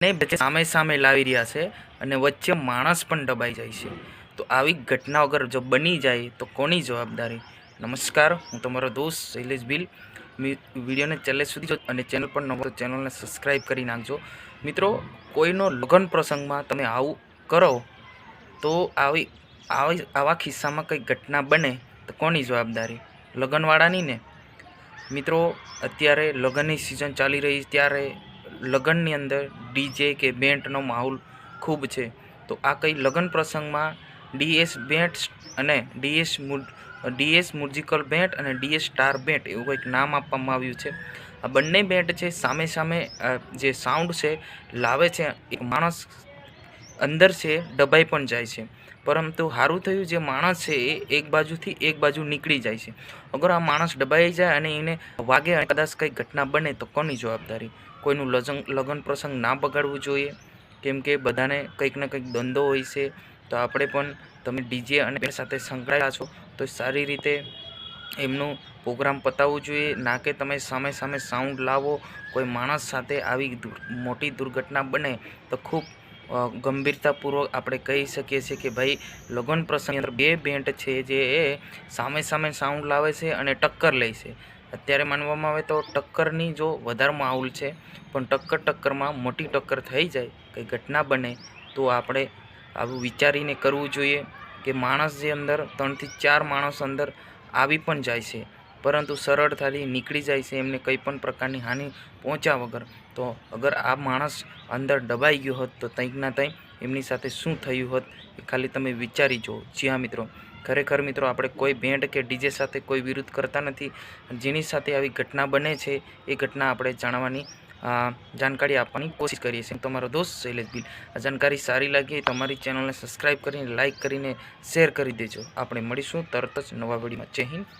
ને સામે સામે લાવી રહ્યા છે અને વચ્ચે માણસ પણ દબાઈ જાય છે. તો આવી ઘટના વગર જો બની જાય તો કોની જવાબદારી? નમસ્કાર, હું તમારો દોસ્ત શૈલેષ બિલ વિડીયોને છેલ્લે સુધી અને ચેનલ પર નવો ચેનલને સબસ્ક્રાઈબ કરી નાખજો. મિત્રો, કોઈનો લગ્ન પ્રસંગમાં તમે આવું કરો તો આવી આવી, આવા કિસ્સામાં કંઈ ઘટના બને તો કોની જવાબદારી? લગ્નવાળાની ને? મિત્રો, અત્યારે લગ્નની સિઝન ચાલી રહી ત્યારે લગ્નની અંદર ડીજે કે બેન્ટનો માહોલ ખૂબ છે. તો આ કઈ લગ્ન પ્રસંગમાં ડીએસ બેન્ટ અને ડીએસ ડીએસ મ્યુઝિકલ બેન્ટ અને ડીએસ સ્ટાર બેન્ટ એવું કંઈક નામ આપવામાં આવ્યું છે. આ બંને બેન્ટ છે સામે સામે જે સાઉન્ડ છે, લાવે છે એક માણસ અંદર છે, દબાઈ પણ જાય છે. પરંતુ સારું થયું જે માણસ છે, એ એક બાજુથી એક બાજુ નીકળી જાય છે. અગર આ માણસ દબાઈ જાય અને એને વાગે અને કદાચ કંઈ ઘટના બને તો કોની જવાબદારી? કોઈનું લજન લગ્ન પ્રસંગ ના બગાડવું જોઈએ? કેમ કે બધાને કંઈક ને કંઈક ધંધો હોય છે, તો આપણે પણ તમે ડીજે અને band સાથે સંકળાયેલા છો, તો સારી રીતે એમનું પ્રોગ્રામ પતાવવું જોઈએ. ના કે તમે સામે સામે સાઉન્ડ લાવો, કોઈ માણસ સાથે આવી મોટી દુર્ઘટના બને તો ખૂબ ગંભીરતાપૂર્વક આપણે કહી શકીએ છીએ કે ભાઈ, લગ્ન પ્રસંગની અંદર બે બેન્ડ છે જે એ સામે સામે સાઉન્ડ લાવે છે અને ટક્કર લે છે. અત્યારે માનવામાં આવે તો ટક્કરની જો વધારે માહોલ છે, પણ ટક્કર ટક્કરમાં મોટી ટક્કર થઈ જાય, કંઈ ઘટના બને, તો આપણે આવું વિચારીને કરવું જોઈએ કે માણસ જે અંદર ત્રણથી ચાર માણસ અંદર આવી પણ જાય છે. પરંતુ સરળતાથી નીકળી જાય છે એમને કંઈ પણ પ્રકારની હાનિ પહોંચ્યા વગર. તો અગર આ માણસ અંદર દબાઈ ગયો હોત તો કંઈકના કંઈ એમની સાથે શું થયું હોત એ ખાલી તમે વિચારી જુઓ. જી હા, મિત્રો. ખરેખર, મિત્રો, આપણે કોઈ બેન્ડ કે ડીજે સાથે કોઈ વિરુદ્ધ કરતા નથી. જેની સાથે આવી ઘટના બને છે એ ઘટના આપણે જાણવાની જાણકારી આપવાની કોશિશ કરીએ છીએ. તમારો દોસ્ત શૈલેષ બિલ આ જાણકારી સારી લાગી તમારી ચેનલને સબસ્ક્રાઈબ કરીને, લાઇક કરીને, શેર કરી દેજો. આપણે મળીશું તરત જ નવા વિડીયોમાં. જય હિન્દ.